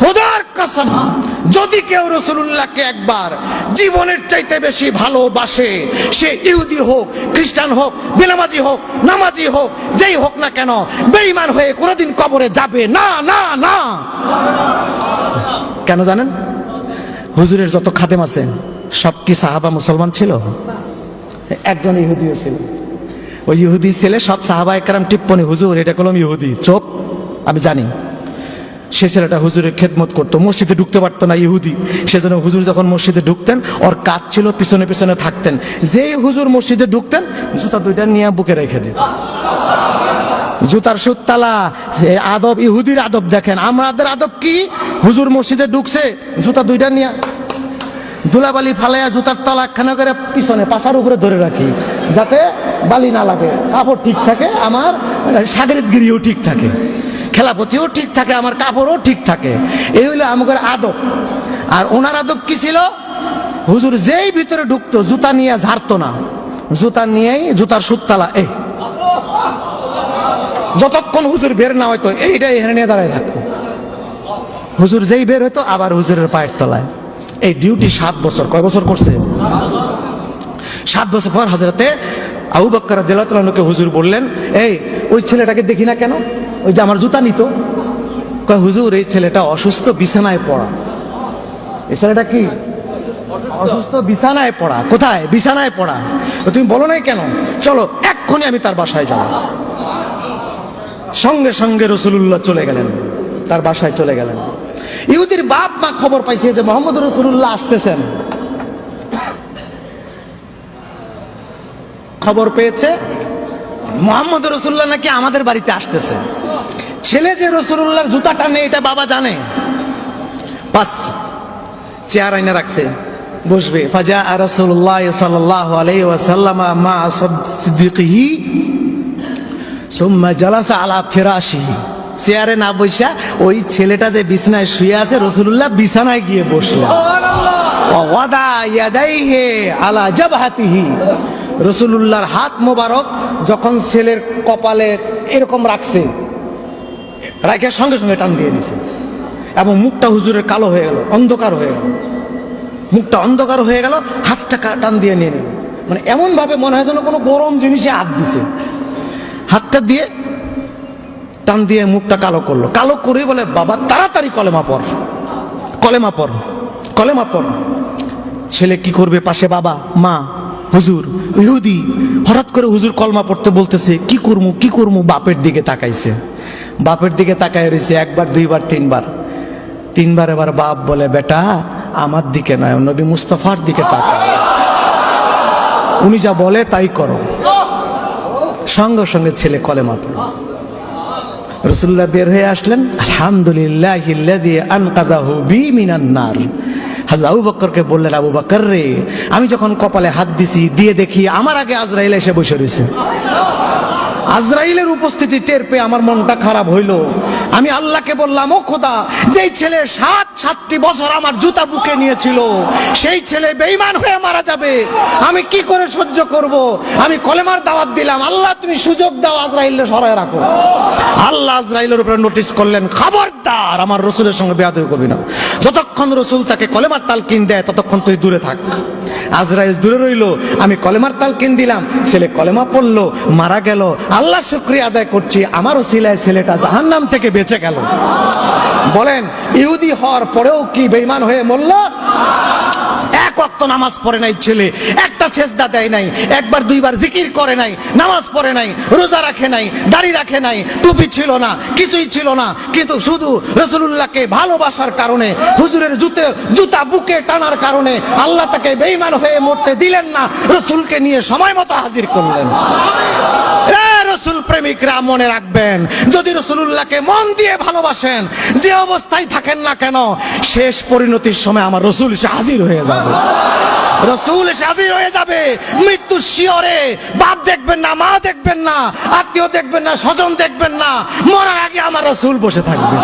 খোদার কসম, যদি কেউ রসুল্লাহকে একবার জীবনের চাইতে বেশি ভালোবাসে, সে ইহুদি হোক, খ্রিস্টান হোক, বেনামাজি হোক, নামাজি হোক, যেই হোক না কেন, বেঈমান হয়ে কোনোদিন কবরে যাবে না না না। কেন জানেন? হুজুরের যত খাদেম আছে, সব কি সাহাবা মুসলমান ছিল? একজন ইহুদিও ছিল। ওই ইহুদি ছেলে সব সাহাবা একরাম টিপ্পনি, হুজুর, এটা কলম ইহুদি চোপ আমি জানি। সে ছেলেটা হুজুরের খেদমত করতো, মসজিদে ঢুকতে পারতো না ইহুদি। সেজন্য হুজুর যখন মসজিদে ঢুকতেন, ওর কাজ ছিল পিছনে পিছনে থাকতেন। যেই হুজুর মসজিদে ঢুকতেন, জুতা দুইটা নিয়ে বুকে রেখে দিত। জুতার সুততালা আদব ইহুদির আদব দেখেন। আমাদের আদব কি? হুজুর মসজিদে ঢুকছে, জুতা দুইটা নিয়ে ধুলাবালি ফালাইয়া জুতার তলা একখানা করে পিছনে পাশার উপরে ধরে রাখি, যাতে বালি না লাগে। কাপড় ঠিক থাকে, আমার সাগরিতগিরিও ঠিক থাকে। খেলাপতিও ঠিক থাকে, আমার কাপড়ও ঠিক থাকে। এই হইল আমাদের আদব। আর ওনার আদব কি ছিল? হুজুর যেই ভিতরে ঢুকতো, জুতা নিয়ে ঝাড়তো না। জুতা নিয়েই জুতার সুততালা, এই। যতক্ষণ হুজুর বের না হয়তো এইটাই এখানে নিয়ে দাঁড়ায় থাকতো। হুজুর যেই বের হতো আবার হুজুরের পায়ের তলায়। এই ডিউটি সাত বছর, কয় বছর করছে? সাত বছর পর হাজরাতে আবু বক্কর দিলাতকে হুজুর বললেন, এই, ওই ছেলেটাকে দেখি না কেন? ওই যে আমার জুতা নিত। হুজুর, এই ছেলেটা অসুস্থ বিছানায় পড়া। এই ছেলেটা কি? অসুস্থ বিছানায় পড়া। কোথায়? বিছানায় পড়া। তুমি বলো নাই কেন? চলো, এক্ষুনি আমি তার বাসায় যাব। সঙ্গে সঙ্গে রসুল্লাহ চলে গেলেন। তার বাসায় চলে গেলেন। ইহুদির বাপ মা খবর পাইছে যে মোহাম্মদ রসুল্লাহ আসতেছেন। খবর পেয়েছে মোহাম্মদ রসুল্লাহ নাকি আমাদের বাড়িতে আসতেছে। ছেলে যে রসুল্লাহর জুতা টানে এটা বাবা জানে। বাস চেয়ার আইনে রাখছে। বসবে ফাজা রসুল্লাহ সাল্লাহ আলাইহি ওয়াসাল্লাম মা সিদ্দিকিহি সুম্মা জালাসা আলা ফিরাশিহি। চেয়ারে না বসা ওই ছেলেটা যে বিছানায় শুয়ে আছে রসুল্লাহ বিছানায় গিয়ে বসলেন ওয়াদা ইয়াদাইহে আলা জাবহাতিহি। রসুলুল্লাহর হাত মোবারক যখন ছেলের কপালে এরকম রাখছে রাখে সঙ্গে সঙ্গে টান দিয়ে দিছে। এবং মুখটা হুজুরের কালো হয়ে গেল, অন্ধকার হয়ে গেল। মুখটা অন্ধকার হয়ে গেল, হাতটা টান দিয়ে নিয়ে নিল। মানে এমন ভাবে মনে হয় যেন কোনো গরম জিনিসে হাত দিছে। হাতটা দিয়ে টান দিয়ে মুখটা কালো করল। কালো করে বলে, বাবা, তাড়াতাড়ি কলেমা পড় কলেমা পড় কলেমা পড়। ছেলে কি করবে পাশে বাবা? মা হুজুর, ইহুদি, হঠাৎ করে হুজুর কলমা পড়তে বলতেছে, কি করমু কি করমু? বাপের দিকে তাকাইছে। বাপের দিকে তাকায় রয়েছে একবার, দুইবার, তিনবার। তিনবার এবার বাপ বলে, বেটা, আমার দিকে নয়, নবী মুস্তফার দিকে তাকা উনি যা বলে, তাই করো। সঙ্গে সঙ্গে ছেলে কলেমা পড়ল রসুল্লাহ বের হয়ে আসলেন আলহামদুলিল্লাহ আনকাদাহু বি মিনান নার। আবু বক্করকে বললেন, আবু বক্কর রে, আমি যখন কপালে হাত দিছি, দিয়ে দেখি আমার আগে আজরাইল এসে বসে রয়েছে। আজরাইলের উপস্থিতি টের পেয়ে আমার মনটা খারাপ হইল। আমি আল্লাহকে বললাম, ও খোদা, যেই ছেলে সাত, সাতটি বছর আমার জুতা বুকে নিয়েছিল, সেই ছেলে বেইমান হয়ে মারা যাবে। আমি কি করে সহ্য করব? আমি কলেমার দাওয়াত দিলাম। আল্লাহ, তুমি সুযোগ দাও আজরাইলে সরায় রাখো। আল্লাহ আজরাইলের উপরে নোটিশ করলেন, খবরদার, আমার রসুলের সঙ্গে বেয়াদবি করবি না। যতক্ষণ রসুল তাকে কলেমার তালকিন দেয়, ততক্ষণ তুই দূরে থাক। আজরাইল দূরে রইল, আমি কলেমার তালকিন দিলাম, ছেলে কলেমা পড়ল, মারা গেল। আল্লাহ শুক্রিয়া আদায় করছি আমারও সিলায় ছেলেটা জাহান্নাম থেকে বেঁচে গেল। বলেন, ইহুদি হওয়ার পরেও কি বেইমান হয়ে মরল? এক ওয়াক্ত নামাজ পড়ে নাই ছেলে, একটা সেজদা দেয় নাই, একবার দুইবার জিকির করে নাই, নামাজ পড়ে নাই, রোজা রাখে নাই, দাড়ি রাখে নাই, টুপি ছিল না, কিছুই ছিল না, কিন্তু শুধু রসুল্লাহকে ভালোবাসার কারণে, হুজুরের জুতে, জুতা বুকে টানার কারণে আল্লাহ তাকে বেইমান হয়ে মরতে দিলেন না, রসুলকে নিয়ে সময় মতো হাজির করলেন। এ মনে রাখবেন। যদি রসুল্লাহকে মন দিয়ে ভালোবাসেন, যে অবস্থায় থাকেন না কেন, শেষ পরিণতির সময় আমার রসুল এসে হাজির হয়ে যাবে। রসুল এসে হাজির হয়ে যাবে। মৃত্যু শিওরে। বাপ দেখবেন না, মা দেখবেন না, আত্মীয় দেখবেন না, স্বজন দেখবেন না। মরার আগে আমার রসুল বসে থাকবে।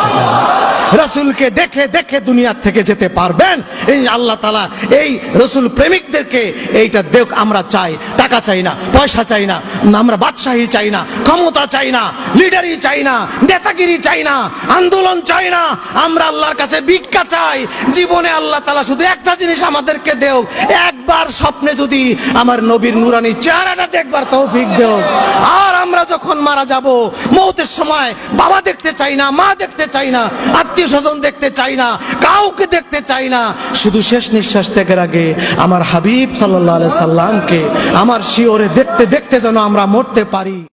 রসুলকে দেখে দেখে দুনিয়ার থেকে যেতে পারবেন। এই আল্লাহ তালা এই রসুল প্রেমিকদেরকে এইটা দেখ, আমরা চাই। টাকা চাই না, পয়সা চাই না, আমরা বাদশাহী চাই না, ক্ষমতা চাই না লিডারি চাই না, নেতাগিরি চাই না, আন্দোলন চাই না, আমরা আল্লাহর কাছে ভিক্ষা চাই। জীবনে আল্লাহ তালা শুধু একটা জিনিস আমাদেরকে দেও একবার স্বপ্নে যদি আমার নবীর নুরানি চেহারাটা দেখবার তৌফিক দেও। আর আমরা যখন মারা যাব, মৌতের সময় বাবা দেখতে চাই না, মা দেখতে চাই না, আত্মীয় স্বজন দেখতে চাই না, কাউকে দেখতে চাই না। শুধু শেষ নিঃশ্বাস ত্যাগের আগে আমার হাবিব সাল্লাহ সাল্লামকে, আমার শিওরে দেখতে দেখতে যেন আমরা মরতে পারি।